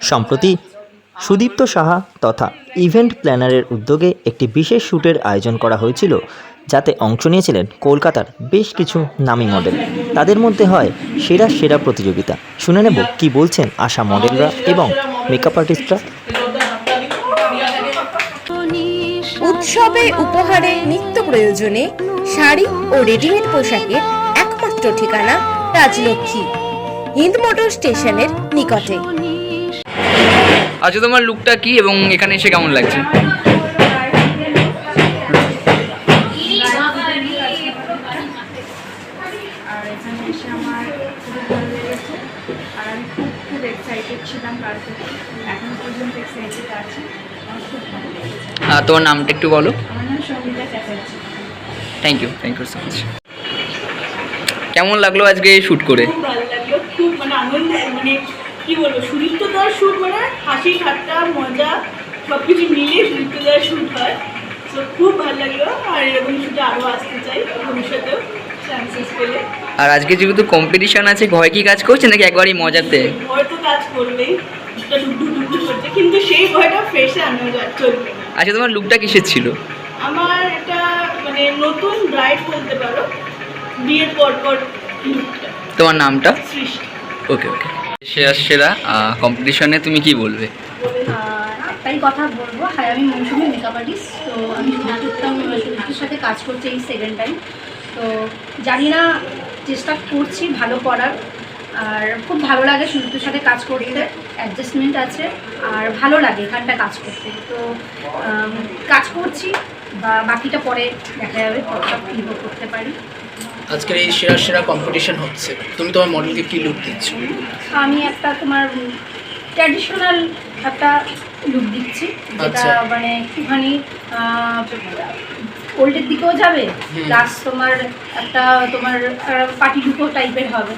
সম্প্রতি সুদীপ্ত সাহা তথা ইভেন্ট প্ল্যানারের উদ্যোগে একটি বিশেষ শ্যুটের আয়োজন করা হয়েছিল, যাতে অংশ নিয়েছিলেন কলকাতার বেশ কিছু নামী মডেল। তাদের মধ্যে হয় সেরা সেরা প্রতিযোগিতা। শুনে নেব কি বলছেন আশা মডেলরা এবং মেকআপ আর্টিস্টরা উৎসবে উপহারে নিত্য প্রয়োজনে শাড়ি ও রেডিমেড পোশাকের একমাত্র ঠিকানা রাজলক্ষ্মী। হিন্দ মোটর স্টেশনের নিকটে। আচ্ছা তোমার লুকটা কি এবং এখানে এসে কেমন লাগছে? আর এখানে এসে আমার খুবই ভালো লেগেছে। আর আমি খুব খুব এক্সাইটেড ছিলাম কার থেকে। এখন পর্যন্ত এক্সাইটেড আছি। আমার খুব ভালো লেগেছে। আহ, তোমার নামটা একটু বলো। Thank you thank you so much কেমন লাগল আজকে শ্যুট করে? ভালো লাগল। খুব মানে আনন্দ মানে কি বলব সুদীপ্ত দেওয়ার শ্যুট মানে হাসি ঠাট্টা মজা সব কিছু মিলিয়ে দেওয়ার শ্যুট হয়। তো খুব ভালো লাগল আর এরকম শ্যুটে আরও আসতে চাই ভবিষ্যতেও চান্সেস পেলে। আর আজকে যেহেতু কম্পিটিশন আছে ভয় কি কাজ করছে নাকি একবারই মজাতে? ভয় তো কাজ করবেই কিন্তু সেই ভয়টা ফেসে আনা চলবে আচ্ছা তোমার লুকটা কিসের ছিল? আমার এটা মানে নতুন ব্রাইড বলতে পারো বিয়ের পর পর লুকটা তোমার নামটা? সৃষ্টি। ওকে ওকে সেরা সেরা কম্পিটিশনে তুমি কি বলবে? তাই কথা বলব হ্যাঁ আমি মৌসুমি মেকআপ আর্টিস্ট তো আমি সুদীপ্তের সাথে কাজ করছি এই সেকেন্ড টাইম তো জানি না, চেষ্টা করছি ভালো করার আর খুব ভালো লাগে সুদীপ্তের সাথে কাজ করতে অ্যাডজাস্টমেন্ট আছে আর ভালো লাগে এখানটা কাজ করতে তো কাজ করছি বা বাকিটা পরে দেখা যাবে কতটা করতে পারি আজকের এই সেরা সেরা কম্পিটিশন হচ্ছে তুমি তোমার মডেলকে কি লুক দিচ্ছ আমি একটা তোমার ট্র্যাডিশনাল একটা লুক দিচ্ছি যেটা আচ্ছা। মানে একটুখানি ওল্ডের দিকেও যাবে। প্লাস তোমার একটা তোমার পার্টি লুকও টাইপের হবে।